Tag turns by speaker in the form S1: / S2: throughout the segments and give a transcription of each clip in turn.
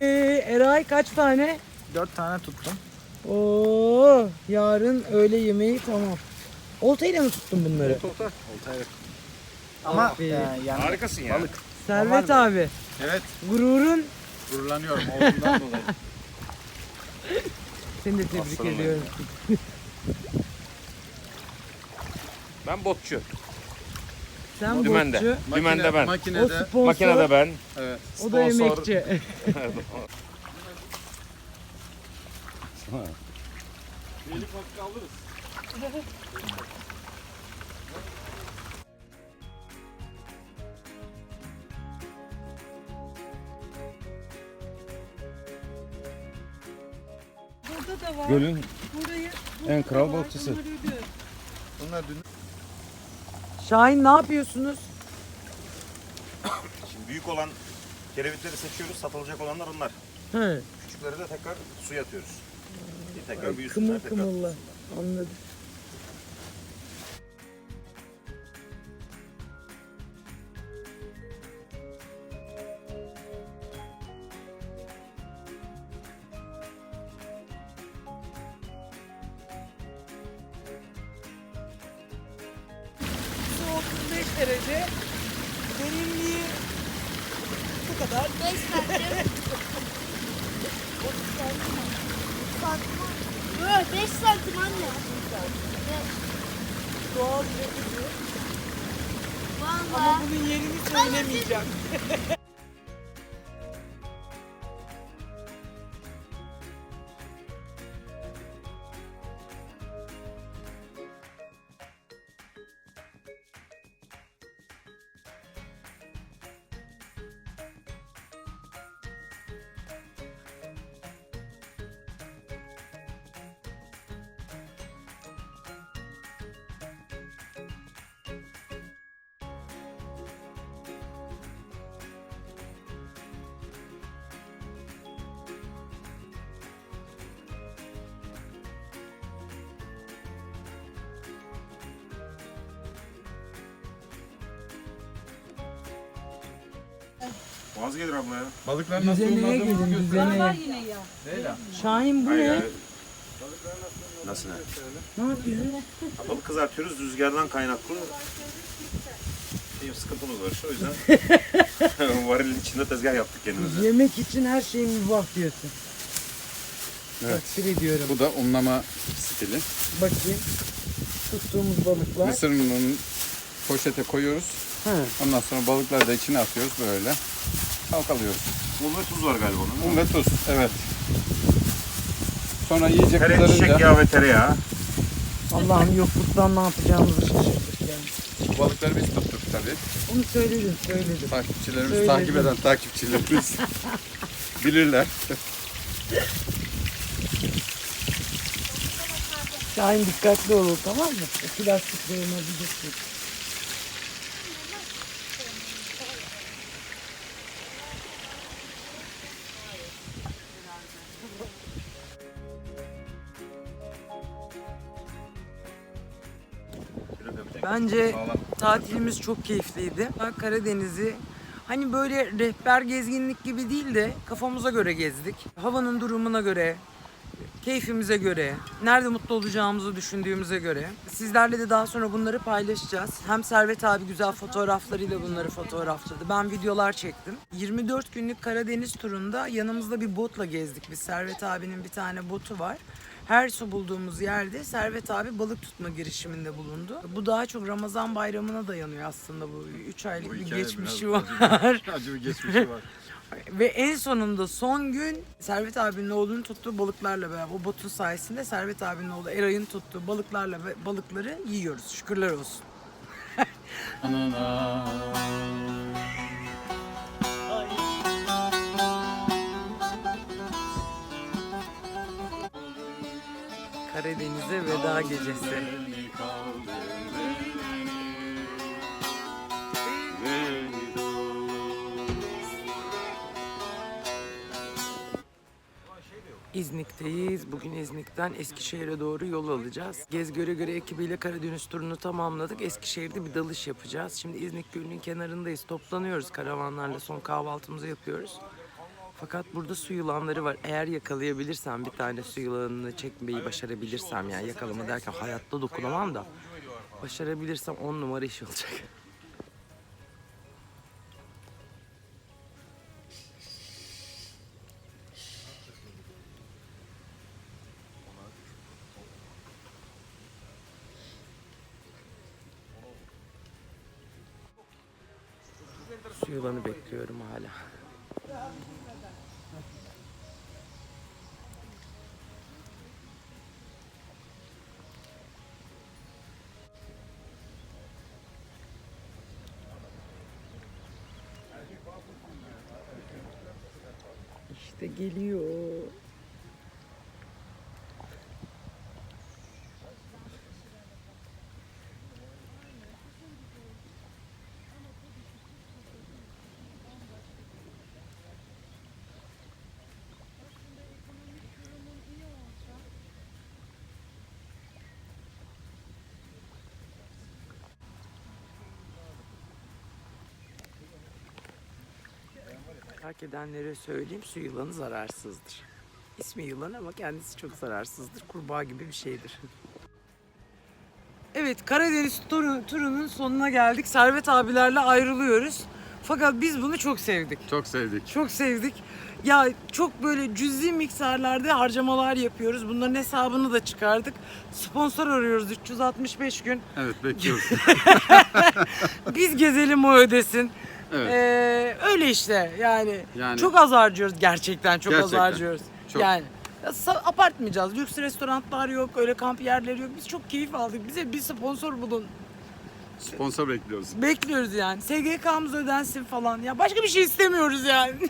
S1: Ee, Eray kaç tane?
S2: Dört tane tuttum.
S1: Oo, yarın öğle yemeği tamam. Oltayla mı tuttun bunları?
S2: Olta. Olta evet. Ama
S1: Aferin.
S2: e, yani
S3: Harikasın ya.
S2: balık.
S1: Servet
S2: Normal
S1: abi,
S2: Evet.
S1: gururun
S2: Gururlanıyorum oğlumdan dolayı.
S1: seni de tebrik
S3: Aslanım
S1: ediyorum.
S3: Ben botçu.
S1: Sen
S3: Dümende.
S1: botçu,
S3: Dümende ben.
S1: o
S2: Makinede.
S1: sponsor,
S3: Makinede ben.
S2: Evet.
S1: o da
S3: sponsor.
S1: emekçi.
S4: Burada da var.
S3: Gölün
S4: Burayı.
S3: en kral balıkçısı.
S2: Bunlar dün
S1: Şahin ne yapıyorsunuz?
S3: Şimdi büyük olan kerevitleri seçiyoruz. Satılacak olanlar onlar.
S1: He,
S3: Küçükleri de tekrar suya atıyoruz. Bir tekrar büyüsünler.
S1: kımıl
S3: tekrar.
S1: kımılla. Anladım. Derece. Derinliği bu kadar.
S5: 5 santim. 5 santim anne.
S1: Doğal yapıcı. Ama
S5: Valla.
S1: bunun yerini söylemeyeceğim.
S3: Boğaz gelir abla ya.
S2: balıklar nasıl
S1: Düzeneye
S2: olmadığını
S1: gelin,
S2: göster.
S1: düzeneye.
S4: yine ya.
S2: Leyla.
S1: Şahin bu
S3: Hayır,
S1: ne?
S3: hayır. Nasıl ne?
S1: Ne yapıyorsun?
S3: Balık kızartıyoruz rüzgardan kaynaklı. Bir sıkıntımız var şu o yüzden. Varilin içinde tezgah yaptık kendimize.
S1: Yemek için her şey mübah diyorsun.
S2: Evet.
S1: Takdir ediyorum.
S2: Bu da unlama stili.
S1: Bakayım. Tuttuğumuz balıklar.
S2: Mısır ununu poşete koyuyoruz.
S1: Ha.
S2: Ondan sonra balıkları da içine atıyoruz böyle. Kalkalıyoruz.
S3: Un ve tuz var galiba onun.
S2: Un ve tuz. Evet. Sonra iyice
S3: Tereyağı, çiçek
S2: kızarınca
S3: yağı ve tereyağı.
S1: Allah'ım yokluktan ne yapacağımızı şaşırdık yani.
S2: bu balıkları biz tuttuk tabii.
S1: Onu söyledim, söyledim.
S2: Takipçilerimiz,
S1: Söyledim.
S2: takip eden takipçilerimiz bilirler.
S1: Şahin dikkatli ol tamam mı? O plastiklerin Bence tatilimiz çok keyifliydi. Karadeniz'i hani böyle rehber gezginlik gibi değil de kafamıza göre gezdik. Havanın durumuna göre, keyfimize göre, nerede mutlu olacağımızı düşündüğümüze göre. Sizlerle de daha sonra bunları paylaşacağız. Hem Servet abi güzel fotoğraflarıyla bunları fotoğrafladı. Ben videolar çektim. 24 günlük Karadeniz turunda yanımızda bir botla gezdik. Biz Servet abinin bir tane botu var. Her su bulduğumuz yerde Servet abi balık tutma girişiminde bulundu. Bu daha çok Ramazan bayramına dayanıyor aslında bu. 3 aylık bir geçmişi var.
S2: Acı bir geçmişi var.
S1: Ve en sonunda son gün Servet abinin oğlunun tuttuğu balıklarla beraber o botun sayesinde Servet abinin oğlu Eray'ın tuttuğu balıklarla ve balıkları yiyoruz. Şükürler olsun. Karadeniz'e veda gecesi. İznik'teyiz. Bugün İznik'ten Eskişehir'e doğru yol alacağız. Gez göre göre ekibiyle Karadeniz turunu tamamladık. Eskişehir'de bir dalış yapacağız. Şimdi İznik Gölü'nün kenarındayız. Toplanıyoruz karavanlarla. Son kahvaltımızı yapıyoruz. Fakat burada su yılanları var. Eğer yakalayabilirsem bir tane su yılanını çekmeyi başarabilirsem yani yakalama derken hayatta dokunamam da başarabilirsem 10 numara iş olacak. Su yılanı bekliyorum hala. İşte geliyor. Fark edenlere söyleyeyim su yılanı zararsızdır. İsmi yılan ama kendisi çok zararsızdır. Kurbağa gibi bir şeydir. Evet Karadeniz turu, turunun sonuna geldik. Servet abilerle ayrılıyoruz. Fakat biz bunu çok sevdik.
S2: Çok sevdik.
S1: Çok sevdik. Ya çok böyle cüzi miktarlarda harcamalar yapıyoruz. Bunların hesabını da çıkardık. Sponsor arıyoruz 365 gün.
S2: Evet bekliyoruz.
S1: Biz gezelim o ödesin.
S2: Evet.
S1: Ee, öyle işte yani.
S2: Yani-
S1: Çok az harcıyoruz gerçekten çok az
S2: Gerçekten.
S1: harcıyoruz.
S2: Çok.
S1: Yani ya sa- abartmayacağız. Lüks restoranlar yok, öyle kamp yerleri yok. Biz çok keyif aldık. Bize bir sponsor bulun.
S2: Sponsor bekliyoruz.
S1: Bekliyoruz yani. SGK'mız ödensin falan. Ya başka bir şey istemiyoruz yani.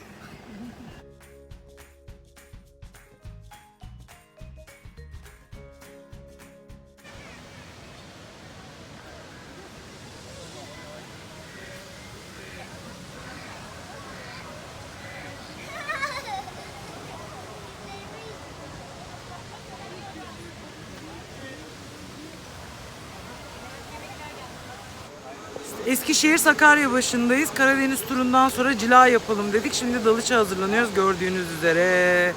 S1: Eskişehir Sakarya başındayız. Karadeniz turundan sonra cila yapalım dedik. Şimdi dalıça hazırlanıyoruz gördüğünüz üzere.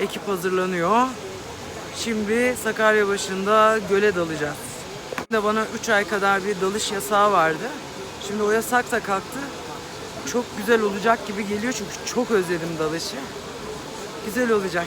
S1: Ekip hazırlanıyor. Şimdi Sakarya başında göle dalacağız. De bana 3 ay kadar bir dalış yasağı vardı. Şimdi o yasak da kalktı. Çok güzel olacak gibi geliyor çünkü çok özledim dalışı. Güzel olacak.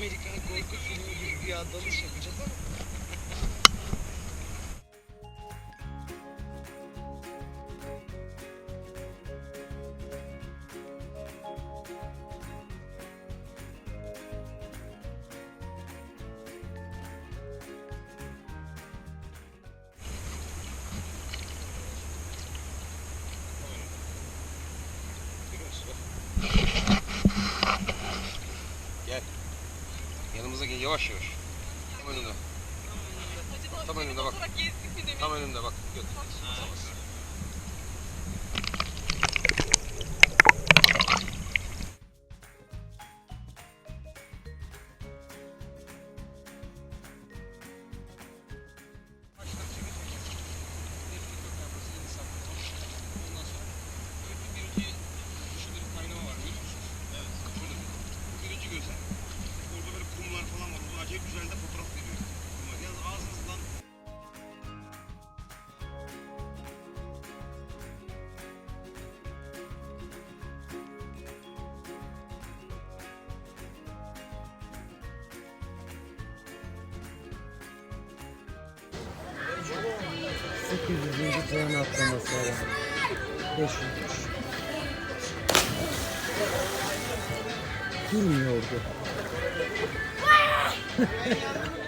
S1: Amerikan korku filmi gibi bir dalış yapacağız ama
S4: yavaş yavaş. Tam önünde. Tam önünde bak. Tam önünde bak. Göt.
S5: 800. puan atlaması var. 500. Durmuyordu.